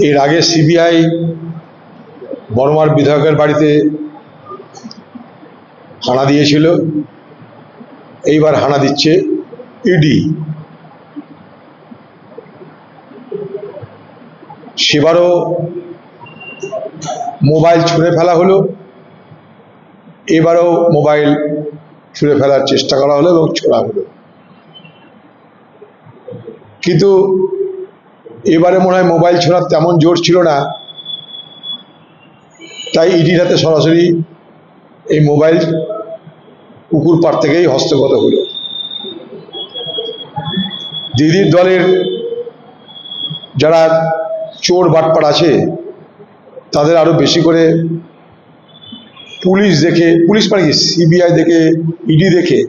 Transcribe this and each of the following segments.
এর আগে সিবিআই বর্মার বিধায়কের বাড়িতে হানা দিয়েছিল। এইবার হানা দিচ্ছে ইডি সেবারও মোবাইল ছুঁড়ে ফেলা হলো। এবারও মোবাইল ছুঁড়ে ফেলার চেষ্টা করা হলো এবং ছোড়া হলো। কিন্তু এবারে মনে হয় মোবাইল ছোড়ার তেমন জোর ছিল না। তাই ইডির হাতে সরাসরি এই মোবাইল পুকুর পাড় থেকেই হস্তগত হলো। দিদির দলের যারা চোর বাটপাট আছে, তাদের আরও বেশি করে পুলিশ দেখে, পুলিশ মানে কি? সিবিআই দেখে, ইডি দেখে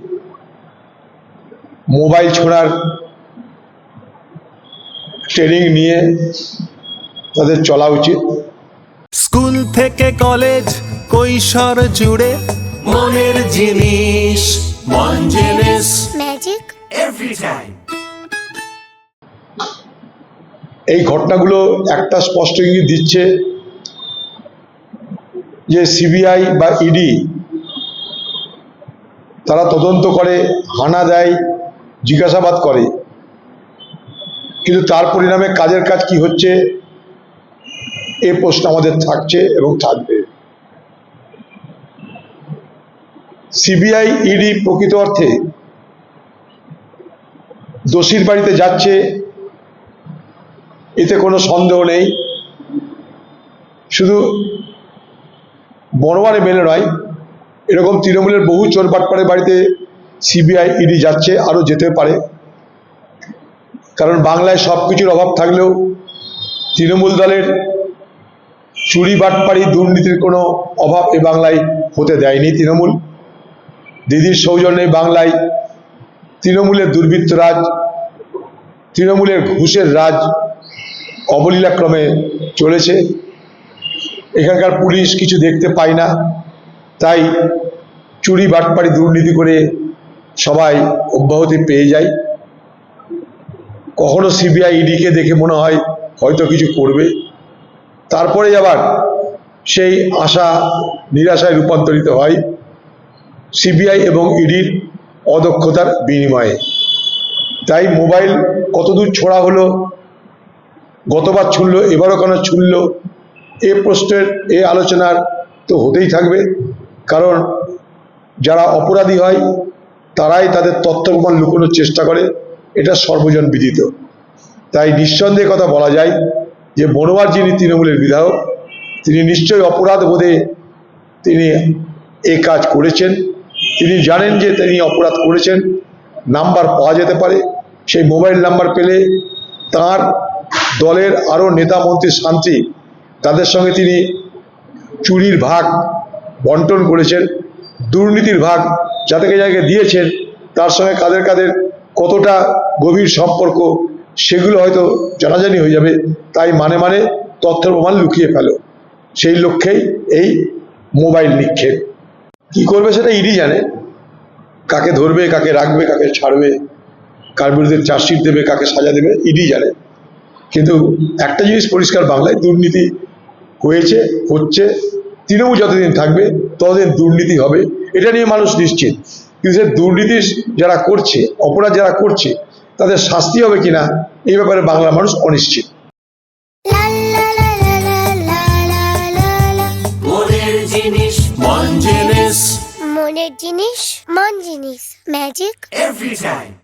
মোবাইল ছোঁড়ার ট্রেনিং নিয়ে তাদের চলা উচিত। স্কুল থেকে কলেজ কৈশোর জুড়ে মনের জিনিস মন জিনিস ম্যাজিক এভরি টাইম এই ঘটনাগুলো একটা স্পষ্ট ইঙ্গিত দিচ্ছে যে সিবিআই বা ইডি তারা তদন্ত করে হানা দেয় জিজ্ঞাসাবাদ করে। কিন্তু তার পরিণামে কাজের কাজ কি হচ্ছে? এ প্রশ্ন আমাদের থাকছে এবং থাকবে। সিবিআই, ইডি প্রকৃত অর্থে দোষীর বাড়িতে যাচ্ছে, এতে কোনো সন্দেহ নেই। শুধু বড়বারে মেলে নয়, এরকম তৃণমূলের বহু চোর বাটপাড়ের বাড়িতে সিবিআই, ইডি যাচ্ছে, আরও যেতে পারে। কারণ বাংলায় সব কিছুর অভাব থাকলেও তৃণমূল দলের চুরি, বাটপাড়ি, দুর্নীতির কোনো অভাব এ বাংলায় হতে দেয়নি তৃণমূল। দিদির সৌজন্যে বাংলায় তৃণমূলের দুর্বৃত্ত রাজ, তৃণমূলের ঘুষের রাজ অবলীলাক্রমে চলেছে। এখানকার পুলিশ কিছু দেখতে পায় না। তাই চুরি, বাটপাড়ি, দুর্নীতি করে সবাই অব্যাহতি পেয়ে যায়। কখনো সিবিআই ইডিকে দেখে মনে হয় হয়তো কিছু করবে। তারপরে আবার সেই আশা, নিরাশায় রূপান্তরিত হয় সিবিআই এবং ইডির অদক্ষতার বিনিময়ে। তাই মোবাইল কতদূর ছোড়া হলো, গতবার ছুড়ল, এবারও কেন ছুড়ল, এ প্রশ্নের, এ আলোচনার তো হতেই থাকবে। কারণ যারা অপরাধী হয়, তারাই তাদের তথ্য প্রমাণ লুকোনোর চেষ্টা করে। এটা সর্বজন বিদিত। তাই নিঃসন্দেহে কথা বলা যায় যে মনোয়ার যিনি তৃণমূলের বিধায়ক, তিনি নিশ্চয়ই অপরাধ বোধে তিনি এ কাজ করেছেন। তিনি জানেন যে তিনি অপরাধ করেছেন, নাম্বার পাওয়া যেতে পারে। সেই মোবাইল নাম্বার পেলে তার দলের আরও নেতা মন্ত্রী শান্তি, তাদের সঙ্গে তিনি চুরির ভাগ বন্টন করেছেন, দুর্নীতির ভাগ যাদেরকে যাকে দিয়েছেন, তার সঙ্গে কাদের কাদের কতটা গভীর সম্পর্ক, সেগুলো হয়তো জানাজানি হয়ে যাবে। তাই মানে মানে তথ্য প্রমাণ লুকিয়ে ফেলো। সেই লক্ষ্যেই এই মোবাইল নিক্ষেপ। কি করবে সেটা ইডি জানে। কাকে ধরবে, কাকে রাখবে, কাকে ছাড়বে, কার বিরুদ্ধে চার্জশিট দেবে, কাকে সাজা দেবে, ইডি জানে। কিন্তু একটা জিনিস পরিষ্কার বাংলায়, দুর্নীতি হয়েছে, হচ্ছে, তৃণমূল যতদিন থাকবে, ততদিন দুর্নীতি হবে। এটা নিয়ে মানুষ নিশ্চিত। কিন্তু সে দুর্নীতি যারা করছে অপরাধ যারা করছে তাদের শাস্তি হবে কিনা এই ব্যাপারে বাংলা মানুষ অনিশ্চিত। জিনিস মন জিনিস। মনের জিনিস মন জিনিস। Magic every time